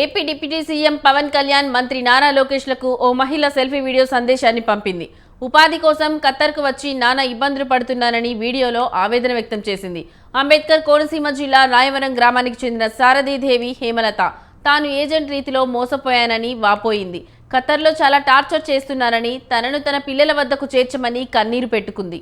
AP deputy CM Pawan Kalyan మంత్రి నారా లోకేష్లకు ఓ మహిళ selfie video సందేశాన్ని పంపింది. ఉపాధి కోసం ఖత్తర్కు వచ్చి నానా ఇబ్బందులు పడుతున్నానని వీడియోలో ఆవేదన వ్యక్తం చేసింది. అంబేద్కర్ కోనసీమ జిల్లా రాయవరం గ్రామానికి చెందిన సారథీదేవి హేమలత. తాను ఏజెంట్ రీతిలో మోసపోయానని వాపోయింది. ఖత్తర్లో చాలా టార్చర్ చేస్తున్నానని తనను తన పిల్లల వద్దకు చేర్చమని కన్నీరు పెట్టుకుంది.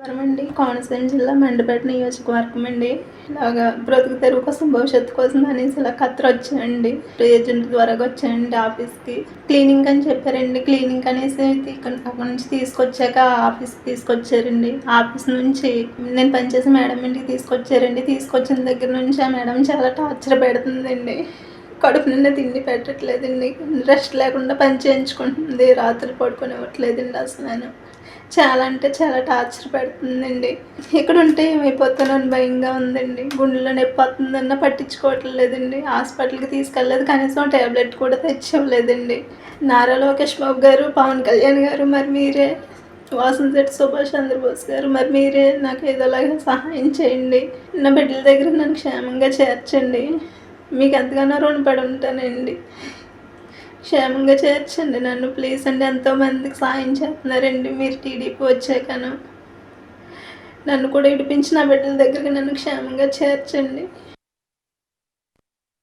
రాయవరం అండి. కోనసీమ జిల్లా మండపేట నియోజకవర్గం అండి. ఇలాగా బ్రతుకు తెరువు కోసం భవిష్యత్తు కోసం అనేసి ఇలా కత్తెర వచ్చాయండి ఏజెంట్ ద్వారా వచ్చాయండి ఆఫీస్కి. క్లీనింగ్ అని చెప్పారండి. క్లీనింగ్ అనేసి ఇక్కడ అక్కడ నుంచి తీసుకొచ్చాక ఆఫీస్కి తీసుకొచ్చారండి. ఆఫీస్ నుంచి నేను పనిచేసే మేడం ఇంటికి తీసుకొచ్చారండి. తీసుకొచ్చిన దగ్గర నుంచి ఆ మేడం చాలా టార్చర్ పెడుతుందండి. కడుపు నిన్న తిండి పెట్టట్లేదండి రెస్ట్ లేకుండా పని చేయించుకుంటుంది. రాత్రి పడుకునివ్వట్లేదండి అసలు నేను. చాలా అంటే చాలా టార్చర్ పెడుతుందండి. ఇక్కడ ఉంటే ఏమైపోతానని భయంగా ఉందండి. గుండెలో నొప్పి వస్తుందన్న పట్టించుకోవట్లేదండి. హాస్పిటల్కి తీసుకెళ్ళలేదు. కనీసం ట్యాబ్లెట్ కూడా తెచ్చివ్వలేదండి నారా లోకేష్ బాబు గారు పవన్ కళ్యాణ్ గారు మరి మీరే. వాసంశెట్టి సుభాష్ చంద్రబోస్ గారు మరి మీరే. నాకు ఏదోలాగా సహాయం చేయండి. నా బిడ్డల దగ్గర నన్ను క్షేమంగా చేర్చండి. మీకు ఎంతగానో రుణపడి ఉంటానండి క్షేమంగా చేర్చండి నన్ను ప్లీజ్ అండి. ఎంతోమందికి సాయం చేస్తున్నారండి. మీరు టీడీపీ వచ్చాకను. నన్ను కూడా ఇడిపించి నా బిడ్డల దగ్గరికి నన్ను క్షేమంగా చేర్చండి.